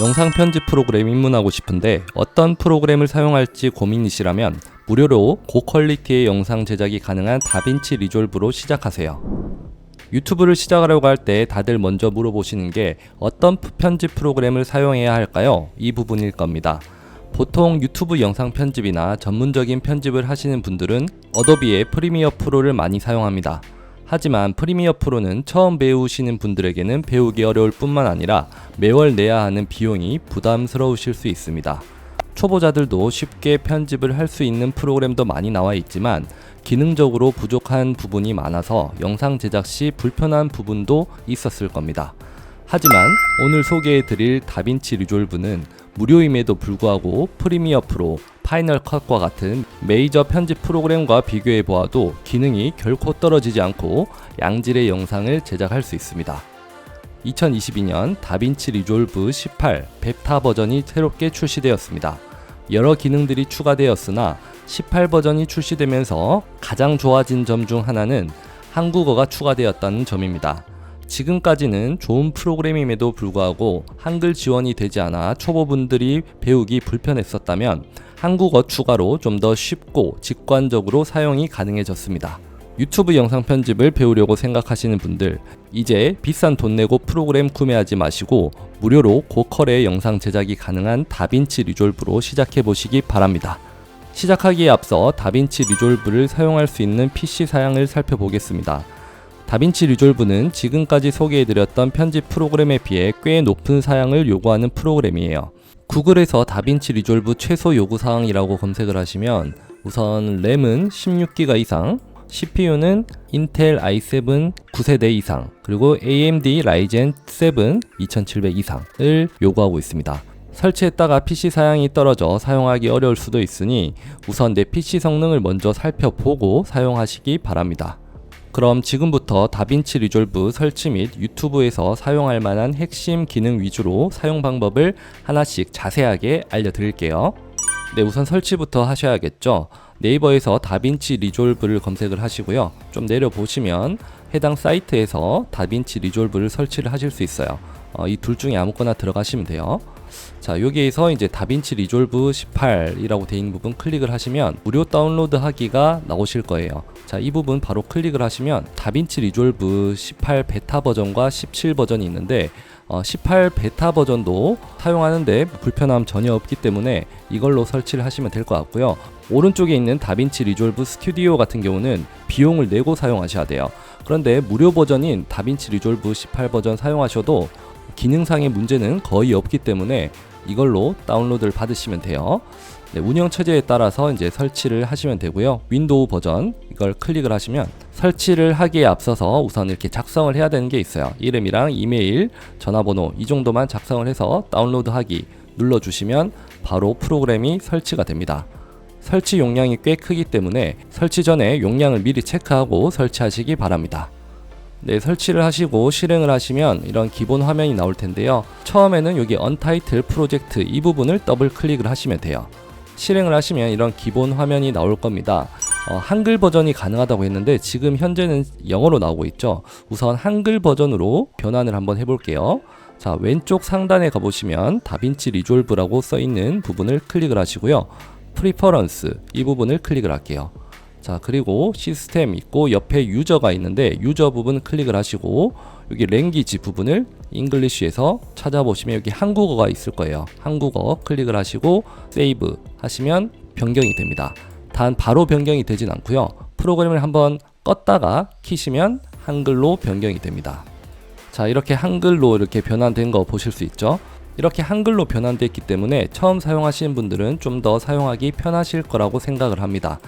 영상 편집 프로그램 입문하고 싶은데 어떤 프로그램을 사용할지 고민이시라면 무료로 고퀄리티의 영상 제작이 가능한 다빈치 리졸브로 시작하세요. 유튜브를 시작하려고 할 때 다들 먼저 물어보시는 게 어떤 편집 프로그램을 사용해야 할까요? 이 부분일 겁니다. 보통 유튜브 영상 편집이나 전문적인 편집을 하시는 분들은 어도비의 프리미어 프로를 많이 사용합니다. 하지만 프리미어 프로는 처음 배우시는 분들에게는 배우기 어려울 뿐만 아니라 매월 내야 하는 비용이 부담스러우실 수 있습니다. 초보자들도 쉽게 편집을 할 수 있는 프로그램도 많이 나와 있지만 기능적으로 부족한 부분이 많아서 영상 제작 시 불편한 부분도 있었을 겁니다. 하지만 오늘 소개해 드릴 다빈치 리졸브는 무료임에도 불구하고 프리미어 프로, 파이널 컷과 같은 메이저 편집 프로그램과 비교해 보아도 기능이 결코 떨어지지 않고 양질의 영상을 제작할 수 있습니다. 2022년 다빈치 리졸브 18 베타 버전이 새롭게 출시되었습니다. 여러 기능들이 추가되었으나 18 버전이 출시되면서 가장 좋아진 점 중 하나는 한국어가 추가되었다는 점입니다. 지금까지는 좋은 프로그램임에도 불구하고 한글 지원이 되지 않아 초보분들이 배우기 불편했었다면 한국어 추가로 좀 더 쉽고 직관적으로 사용이 가능해졌습니다. 유튜브 영상 편집을 배우려고 생각하시는 분들, 이제 비싼 돈 내고 프로그램 구매하지 마시고 무료로 고퀄의 영상 제작이 가능한 다빈치 리졸브로 시작해 보시기 바랍니다. 시작하기에 앞서 다빈치 리졸브를 사용할 수 있는 PC 사양을 살펴보겠습니다. 다빈치 리졸브는 지금까지 소개해드렸던 편집 프로그램에 비해 꽤 높은 사양을 요구하는 프로그램이에요. 구글에서 다빈치 리졸브 최소 요구 사항이라고 검색을 하시면 우선 램은 16기가 이상, CPU는 인텔 i7 9세대 이상, 그리고 AMD 라이젠 7 2700 이상을 요구하고 있습니다. 설치했다가 PC 사양이 떨어져 사용하기 어려울 수도 있으니 우선 내 PC 성능을 먼저 살펴보고 사용하시기 바랍니다. 그럼 지금부터 다빈치 리졸브 설치 및 유튜브에서 사용할 만한 핵심 기능 위주로 사용 방법을 하나씩 자세하게 알려드릴게요. 네, 우선 설치부터 하셔야겠죠. 네이버에서 다빈치 리졸브를 검색을 하시고요. 좀 내려보시면 해당 사이트에서 다빈치 리졸브를 설치를 하실 수 있어요. 어, 이 둘 중에 아무거나 들어가시면 돼요. 자, 여기에서 이제 다빈치 리졸브 18이라고 되어 있는 부분 클릭을 하시면 무료 다운로드 하기가 나오실 거예요. 자, 이 부분 바로 클릭을 하시면 다빈치 리졸브 18 베타 버전과 17 버전이 있는데 어, 18 베타 버전도 사용하는데 불편함 전혀 없기 때문에 이걸로 설치를 하시면 될 것 같고요. 오른쪽에 있는 다빈치 리졸브 스튜디오 같은 경우는 비용을 내고 사용하셔야 돼요. 그런데 무료 버전인 다빈치 리졸브 18 버전 사용하셔도 기능상의 문제는 거의 없기 때문에 이걸로 다운로드를 받으시면 돼요. 네, 운영 체제에 따라서 이제 설치를 하시면 되고요. 윈도우 버전 이걸 클릭을 하시면 설치를 하기에 앞서서 우선 이렇게 작성을 해야 되는 게 있어요. 이름이랑 이메일, 전화번호 이 정도만 작성을 해서 다운로드 하기 눌러주시면 바로 프로그램이 설치가 됩니다. 설치 용량이 꽤 크기 때문에 설치 전에 용량을 미리 체크하고 설치하시기 바랍니다. 네, 설치를 하시고 실행을 하시면 이런 기본 화면이 나올 텐데요. 처음에는 여기 언타이틀 프로젝트 이 부분을 더블 클릭을 하시면 돼요. 실행을 하시면 이런 기본 화면이 나올 겁니다. 어, 한글 버전이 가능하다고 했는데 지금 현재는 영어로 나오고 있죠. 우선 한글 버전으로 변환을 한번 해볼게요. 자, 왼쪽 상단에 가보시면 다빈치 리졸브라고 써 있는 부분을 클릭을 하시고요. 프리퍼런스 이 부분을 클릭을 할게요. 자 그리고 시스템 있고 옆에 유저가 있는데 유저 부분 클릭을 하시고 여기 랭귀지 부분을 잉글리쉬에서 찾아보시면 여기 한국어가 있을 거예요. 한국어 클릭을 하시고 세이브 하시면 변경이 됩니다. 단 바로 변경이 되진 않고요. 프로그램을 한번 껐다가 키시면 한글로 변경이 됩니다. 자 이렇게 한글로 이렇게 변환된 거 보실 수 있죠? 이렇게 한글로 변환됐기 때문에 처음 사용하시는 분들은 좀 더 사용하기 편하실 거라고 생각을 합니다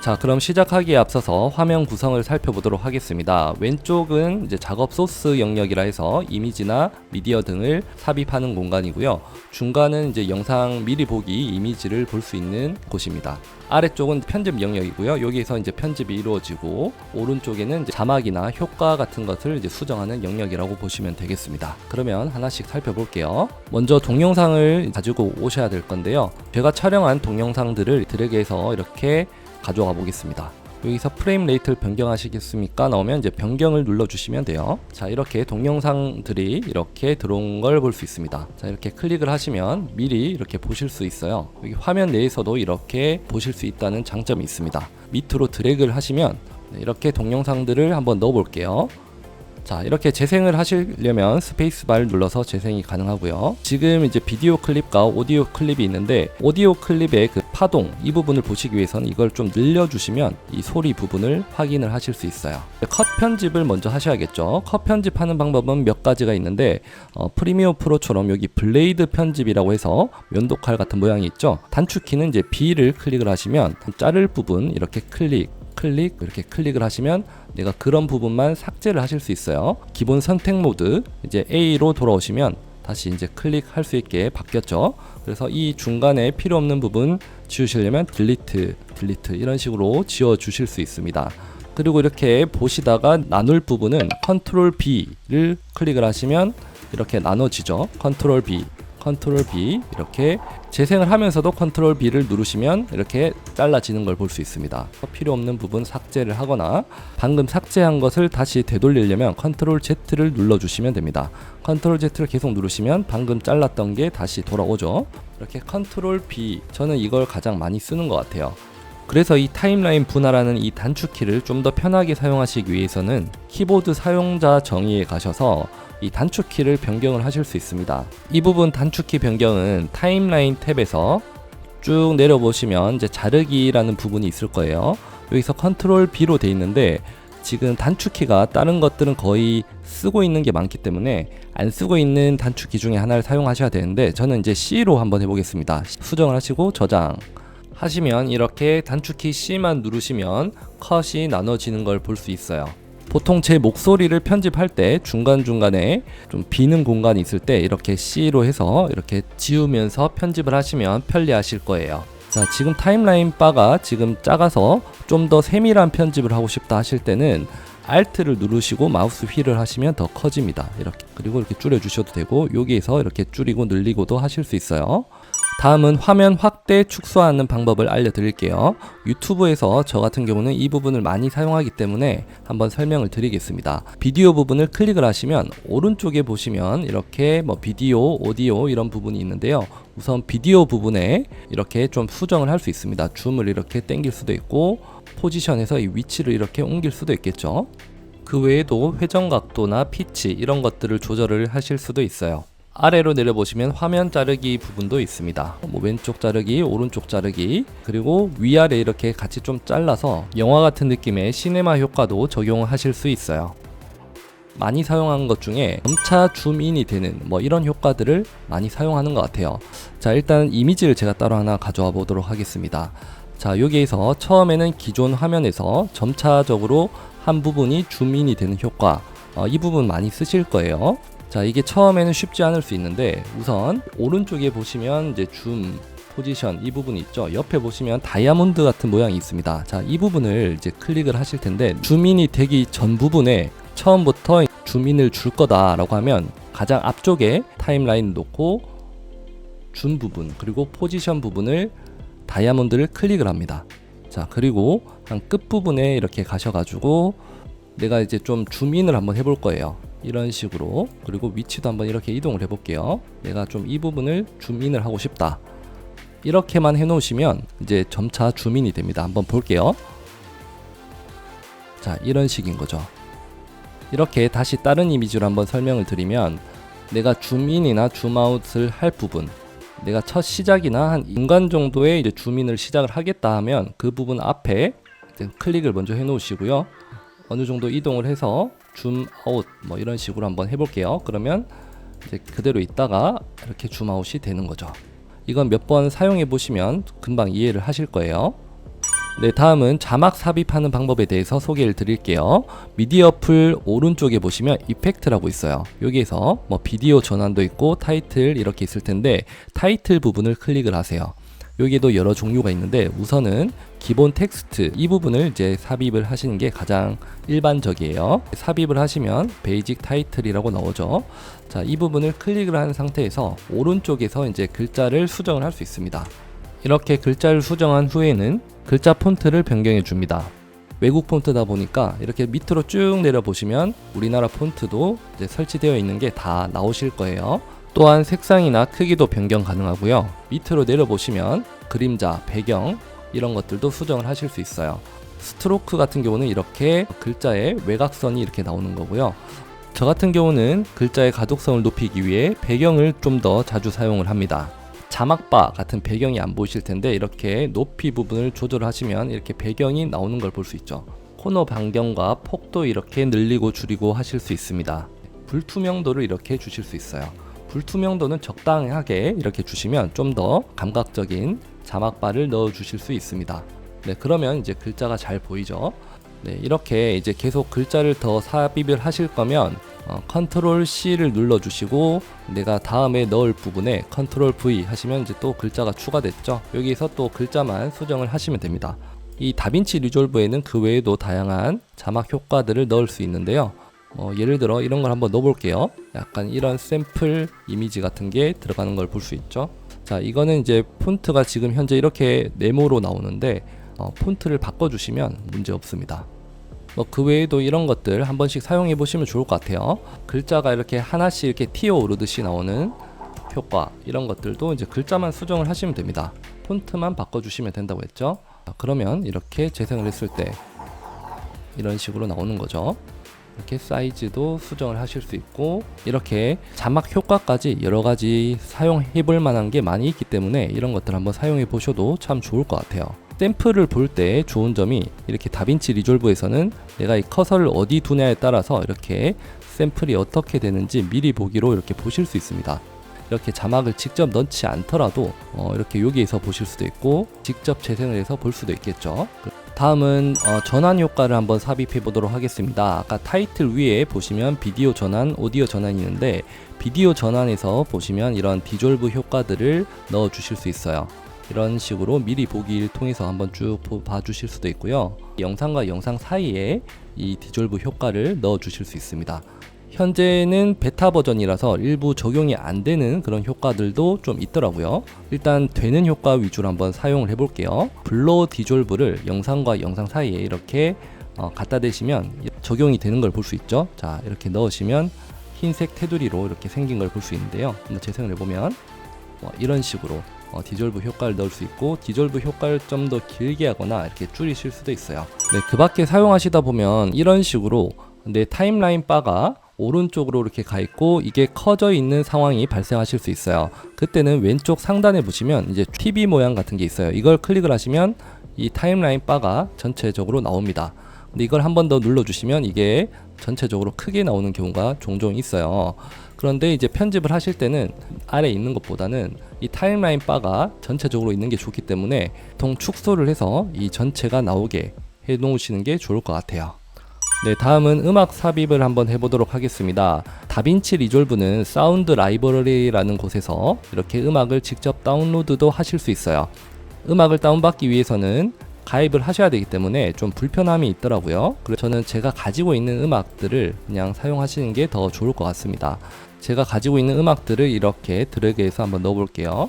자 그럼 시작하기에 앞서서 화면 구성을 살펴보도록 하겠습니다. 왼쪽은 이제 작업 소스 영역이라 해서 이미지나 미디어 등을 삽입하는 공간이고요. 중간은 이제 영상 미리 보기 이미지를 볼 수 있는 곳입니다. 아래쪽은 편집 영역이고요. 여기에서 이제 편집이 이루어지고 오른쪽에는 자막이나 효과 같은 것을 이제 수정하는 영역이라고 보시면 되겠습니다. 그러면 하나씩 살펴볼게요. 먼저 동영상을 가지고 오셔야 될 건데요. 제가 촬영한 동영상들을 드래그해서 이렇게 가져가 보겠습니다. 여기서 프레임 레이트를 변경하시겠습니까? 나오면 이제 변경을 눌러주시면 돼요. 자, 이렇게 동영상들이 이렇게 들어온 걸 볼 수 있습니다. 자, 이렇게 클릭을 하시면 미리 이렇게 보실 수 있어요. 여기 화면 내에서도 이렇게 보실 수 있다는 장점이 있습니다. 밑으로 드래그를 하시면 네, 이렇게 동영상들을 한번 넣어 볼게요. 자 이렇게 재생을 하시려면 스페이스바를 눌러서 재생이 가능하고요. 지금 이제 비디오 클립과 오디오 클립이 있는데 오디오 클립의 그 파동 이 부분을 보시기 위해서는 이걸 좀 늘려주시면 이 소리 부분을 확인을 하실 수 있어요. 컷 편집을 먼저 하셔야겠죠. 컷 편집하는 방법은 몇 가지가 있는데 어, 프리미어 프로처럼 여기 블레이드 편집이라고 해서 면도칼 같은 모양이 있죠? 단축키는 이제 B를 클릭을 하시면 자를 부분 이렇게 클릭 클릭 이렇게 클릭을 하시면 내가 그런 부분만 삭제를 하실 수 있어요. 기본 선택 모드 이제 A로 돌아오시면 다시 이제 클릭할 수 있게 바뀌었죠. 그래서 이 중간에 필요 없는 부분 지우시려면 딜리트, 딜리트 이런 식으로 지워 주실 수 있습니다. 그리고 이렇게 보시다가 나눌 부분은 컨트롤 B를 클릭을 하시면 이렇게 나눠지죠. 컨트롤 B, 컨트롤 B 이렇게 재생을 하면서도 컨트롤 B를 누르시면 이렇게 잘라지는 걸 볼 수 있습니다. 필요 없는 부분 삭제를 하거나 방금 삭제한 것을 다시 되돌리려면 컨트롤 Z를 눌러주시면 됩니다. 컨트롤 Z를 계속 누르시면 방금 잘랐던 게 다시 돌아오죠. 이렇게 컨트롤 B 저는 이걸 가장 많이 쓰는 것 같아요. 그래서 이 타임라인 분할하는 이 단축키를 좀 더 편하게 사용하시기 위해서는 키보드 사용자 정의에 가셔서 이 단축키를 변경을 하실 수 있습니다. 이 부분 단축키 변경은 타임라인 탭에서 쭉 내려보시면 이제 자르기라는 부분이 있을 거예요. 여기서 컨트롤 B로 돼 있는데 지금 단축키가 다른 것들은 거의 쓰고 있는 게 많기 때문에 안 쓰고 있는 단축키 중에 하나를 사용하셔야 되는데 저는 이제 C로 한번 해보겠습니다. 수정을 하시고 저장 하시면 이렇게 단축키 C만 누르시면 컷이 나눠지는 걸 볼 수 있어요. 보통 제 목소리를 편집할 때 중간중간에 좀 비는 공간이 있을 때 이렇게 C로 해서 이렇게 지우면서 편집을 하시면 편리하실 거예요. 자, 지금 타임라인 바가 지금 작아서 좀 더 세밀한 편집을 하고 싶다 하실 때는 Alt를 누르시고 마우스 휠을 하시면 더 커집니다. 이렇게. 그리고 이렇게 줄여 주셔도 되고 여기에서 이렇게 줄이고 늘리고도 하실 수 있어요. 다음은 화면 확대 축소하는 방법을 알려드릴게요. 유튜브에서 저 같은 경우는 이 부분을 많이 사용하기 때문에 한번 설명을 드리겠습니다. 비디오 부분을 클릭을 하시면 오른쪽에 보시면 이렇게 뭐 비디오, 오디오 이런 부분이 있는데요. 우선 비디오 부분에 이렇게 좀 수정을 할 수 있습니다. 줌을 이렇게 당길 수도 있고 포지션에서 이 위치를 이렇게 옮길 수도 있겠죠. 그 외에도 회전 각도나 피치 이런 것들을 조절을 하실 수도 있어요. 아래로 내려보시면 화면 자르기 부분도 있습니다. 뭐 왼쪽 자르기, 오른쪽 자르기, 그리고 위아래 이렇게 같이 좀 잘라서 영화 같은 느낌의 시네마 효과도 적용하실 수 있어요. 많이 사용하는 것 중에 점차 줌인이 되는 뭐 이런 효과들을 많이 사용하는 것 같아요. 자, 일단 이미지를 제가 따로 하나 가져와 보도록 하겠습니다. 자, 여기에서 처음에는 기존 화면에서 점차적으로 한 부분이 줌인이 되는 효과, 어, 이 부분 많이 쓰실 거예요. 자 이게 처음에는 쉽지 않을 수 있는데 우선 오른쪽에 보시면 이제 줌 포지션 이 부분이 있죠? 옆에 보시면 다이아몬드 같은 모양이 있습니다. 자 이 부분을 이제 클릭을 하실 텐데 줌인이 되기 전 부분에 처음부터 줌인을 줄 거다라고 하면 가장 앞쪽에 타임라인 놓고 줌 부분 그리고 포지션 부분을 다이아몬드를 클릭을 합니다. 자 그리고 한 끝부분에 이렇게 가셔가지고 내가 이제 좀 줌인을 한번 해볼 거예요 이런 식으로 그리고 위치도 한번 이렇게 이동을 해 볼게요. 내가 좀 이 부분을 줌인을 하고 싶다. 이렇게만 해 놓으시면 이제 점차 줌인이 됩니다. 한번 볼게요. 자 이런 식인 거죠. 이렇게 다시 다른 이미지로 한번 설명을 드리면 내가 줌인이나 줌아웃을 할 부분 내가 첫 시작이나 한 인간 정도의 이제 줌인을 시작을 하겠다 하면 그 부분 앞에 클릭을 먼저 해 놓으시고요. 어느 정도 이동을 해서 줌 아웃 뭐 이런 식으로 한번 해볼게요. 그러면 이제 그대로 있다가 이렇게 줌 아웃이 되는 거죠. 이건 몇 번 사용해 보시면 금방 이해를 하실 거예요. 네, 다음은 자막 삽입하는 방법에 대해서 소개를 드릴게요. 미디어 풀 오른쪽에 보시면 이펙트라고 있어요. 여기에서 뭐 비디오 전환도 있고 타이틀 이렇게 있을 텐데 타이틀 부분을 클릭을 하세요. 여기에도 여러 종류가 있는데 우선은 기본 텍스트 이 부분을 이제 삽입을 하시는 게 가장 일반적이에요. 삽입을 하시면 베이직 타이틀이라고 나오죠. 자, 이 부분을 클릭을 한 상태에서 오른쪽에서 이제 글자를 수정을 할 수 있습니다. 이렇게 글자를 수정한 후에는 글자 폰트를 변경해 줍니다. 외국 폰트다 보니까 이렇게 밑으로 쭉 내려 보시면 우리나라 폰트도 설치되어 있는 게 다 나오실 거예요. 또한 색상이나 크기도 변경 가능하고요. 밑으로 내려 보시면 그림자, 배경 이런 것들도 수정을 하실 수 있어요. 스트로크 같은 경우는 이렇게 글자의 외곽선이 이렇게 나오는 거고요. 저 같은 경우는 글자의 가독성을 높이기 위해 배경을 좀 더 자주 사용을 합니다. 자막바 같은 배경이 안 보이실 텐데 이렇게 높이 부분을 조절하시면 이렇게 배경이 나오는 걸 볼 수 있죠. 코너 반경과 폭도 이렇게 늘리고 줄이고 하실 수 있습니다. 불투명도를 이렇게 주실 수 있어요. 불투명도는 적당하게 이렇게 주시면 좀 더 감각적인 자막바를 넣어 주실 수 있습니다. 네, 그러면 이제 글자가 잘 보이죠. 네, 이렇게 이제 계속 글자를 더 삽입을 하실 거면 어, 컨트롤 C를 눌러 주시고 내가 다음에 넣을 부분에 컨트롤 V 하시면 이제 또 글자가 추가됐죠. 여기서 또 글자만 수정을 하시면 됩니다. 이 다빈치 리졸브에는 그 외에도 다양한 자막 효과들을 넣을 수 있는데요. 어, 예를 들어 이런 걸 한번 넣어볼게요. 약간 이런 샘플 이미지 같은 게 들어가는 걸 볼 수 있죠. 자, 이거는 이제 폰트가 지금 현재 이렇게 네모로 나오는데 어, 폰트를 바꿔주시면 문제 없습니다. 뭐 그 외에도 이런 것들 한 번씩 사용해 보시면 좋을 것 같아요. 글자가 이렇게 하나씩 이렇게 튀어 오르듯이 나오는 효과 이런 것들도 이제 글자만 수정을 하시면 됩니다. 폰트만 바꿔주시면 된다고 했죠. 자, 그러면 이렇게 재생을 했을 때 이런 식으로 나오는 거죠. 이렇게 사이즈도 수정을 하실 수 있고 이렇게 자막 효과까지 여러 가지 사용해 볼 만한 게 많이 있기 때문에 이런 것들 한번 사용해 보셔도 참 좋을 것 같아요. 샘플을 볼 때 좋은 점이 이렇게 다빈치 리졸브에서는 내가 이 커서를 어디 두냐에 따라서 이렇게 샘플이 어떻게 되는지 미리 보기로 이렇게 보실 수 있습니다. 이렇게 자막을 직접 넣지 않더라도 어, 이렇게 여기에서 보실 수도 있고 직접 재생을 해서 볼 수도 있겠죠. 그 다음은 어, 전환 효과를 한번 삽입해 보도록 하겠습니다. 아까 타이틀 위에 보시면 비디오 전환, 오디오 전환이 있는데 비디오 전환에서 보시면 이런 디졸브 효과들을 넣어 주실 수 있어요. 이런 식으로 미리 보기를 통해서 한번 쭉 봐주실 수도 있고요. 영상과 영상 사이에 이 디졸브 효과를 넣어 주실 수 있습니다. 현재는 베타 버전이라서 일부 적용이 안 되는 그런 효과들도 좀 있더라고요. 일단 되는 효과 위주로 한번 사용을 해볼게요. 블로 디졸브를 영상과 영상 사이에 이렇게 어, 갖다 대시면 적용이 되는 걸 볼 수 있죠. 자, 이렇게 넣으시면 흰색 테두리로 이렇게 생긴 걸 볼 수 있는데요. 한번 재생을 해보면 뭐 이런 식으로 어, 디졸브 효과를 넣을 수 있고 디졸브 효과를 좀 더 길게 하거나 이렇게 줄이실 수도 있어요. 네, 그 밖에 사용하시다 보면 이런 식으로 내 타임라인 바가 오른쪽으로 이렇게 가 있고 이게 커져 있는 상황이 발생하실 수 있어요. 그때는 왼쪽 상단에 보시면 이제 TV 모양 같은 게 있어요. 이걸 클릭을 하시면 이 타임라인 바가 전체적으로 나옵니다. 근데 이걸 한 번 더 눌러주시면 이게 전체적으로 크게 나오는 경우가 종종 있어요. 그런데 이제 편집을 하실 때는 아래 있는 것보다는 이 타임라인 바가 전체적으로 있는 게 좋기 때문에 보통 축소를 해서 이 전체가 나오게 해 놓으시는 게 좋을 것 같아요. 네, 다음은 음악 삽입을 한번 해보도록 하겠습니다. 다빈치 리졸브는 사운드 라이브러리라는 곳에서 이렇게 음악을 직접 다운로드도 하실 수 있어요. 음악을 다운받기 위해서는 가입을 하셔야 되기 때문에 좀 불편함이 있더라고요. 그래서 저는 제가 가지고 있는 음악들을 그냥 사용하시는 게 더 좋을 것 같습니다. 제가 가지고 있는 음악들을 이렇게 드래그해서 한번 넣어볼게요.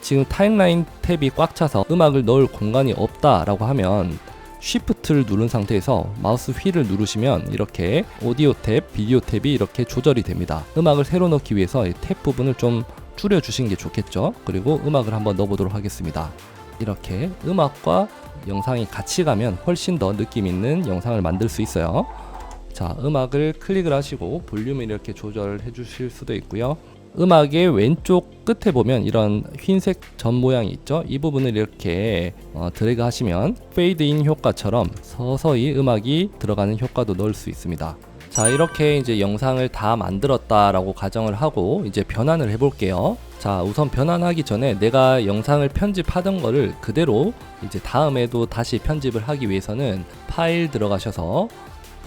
지금 타임라인 탭이 꽉 차서 음악을 넣을 공간이 없다라고 하면 쉬프트를 누른 상태에서 마우스 휠을 누르시면 이렇게 오디오 탭, 비디오 탭이 이렇게 조절이 됩니다. 음악을 새로 넣기 위해서 이탭 부분을 좀 줄여 주시는 게 좋겠죠. 그리고 음악을 한번 넣어보도록 하겠습니다. 이렇게 음악과 영상이 같이 가면 훨씬 더 느낌 있는 영상을 만들 수 있어요. 자, 음악을 클릭을 하시고 볼륨을 이렇게 조절해 주실 수도 있고요. 음악의 왼쪽 끝에 보면 이런 흰색 점 모양이 있죠. 이 부분을 이렇게 어, 드래그 하시면 페이드 인 효과처럼 서서히 음악이 들어가는 효과도 넣을 수 있습니다. 자, 이렇게 이제 영상을 다 만들었다 라고 가정을 하고 이제 변환을 해 볼게요. 자, 우선 변환하기 전에 내가 영상을 편집하던 거를 그대로 이제 다음에도 다시 편집을 하기 위해서는 파일 들어가셔서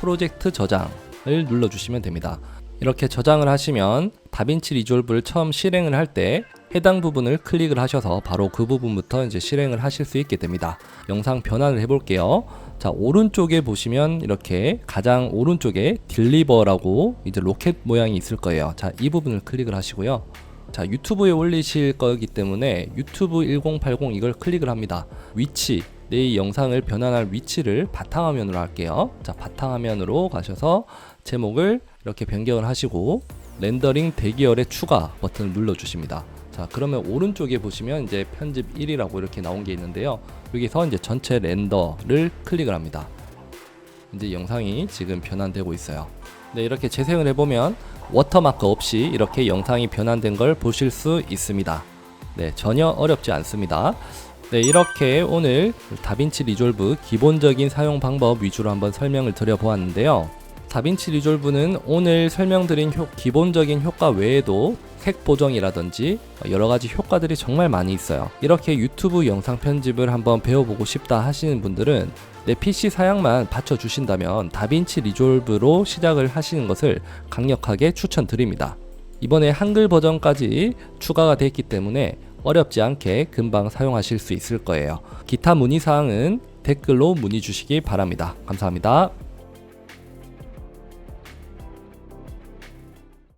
프로젝트 저장을 눌러 주시면 됩니다. 이렇게 저장을 하시면 다빈치 리졸브를 처음 실행을 할 때 해당 부분을 클릭을 하셔서 바로 그 부분부터 이제 실행을 하실 수 있게 됩니다. 영상 변환을 해볼게요. 자, 오른쪽에 보시면 이렇게 가장 오른쪽에 딜리버라고 이제 로켓 모양이 있을 거예요. 자, 이 부분을 클릭을 하시고요. 자, 유튜브에 올리실 거기 때문에 유튜브 1080 이걸 클릭을 합니다. 위치, 내이 영상을 변환할 위치를 바탕화면으로 할게요. 자, 바탕화면으로 가셔서 제목을 이렇게 변경을 하시고 렌더링 대기열의 추가 버튼을 눌러 주십니다. 자, 그러면 오른쪽에 보시면 이제 편집 1이라고 이렇게 나온 게 있는데요. 여기서 이제 전체 렌더를 클릭을 합니다. 이제 영상이 지금 변환되고 있어요. 네, 이렇게 재생을 해보면 워터마크 없이 이렇게 영상이 변환된 걸 보실 수 있습니다. 네, 전혀 어렵지 않습니다. 네, 이렇게 오늘 다빈치 리졸브 기본적인 사용 방법 위주로 한번 설명을 드려보았는데요. 다빈치 리졸브는 오늘 설명드린 효- 기본적인 효과 외에도 색 보정이라든지 여러 가지 효과들이 정말 많이 있어요. 이렇게 유튜브 영상 편집을 한번 배워보고 싶다 하시는 분들은 내 PC 사양만 받쳐주신다면 다빈치 리졸브로 시작을 하시는 것을 강력하게 추천드립니다. 이번에 한글 버전까지 추가가 됐기 때문에 어렵지 않게 금방 사용하실 수 있을 거예요. 기타 문의 사항은 댓글로 문의 주시기 바랍니다. 감사합니다.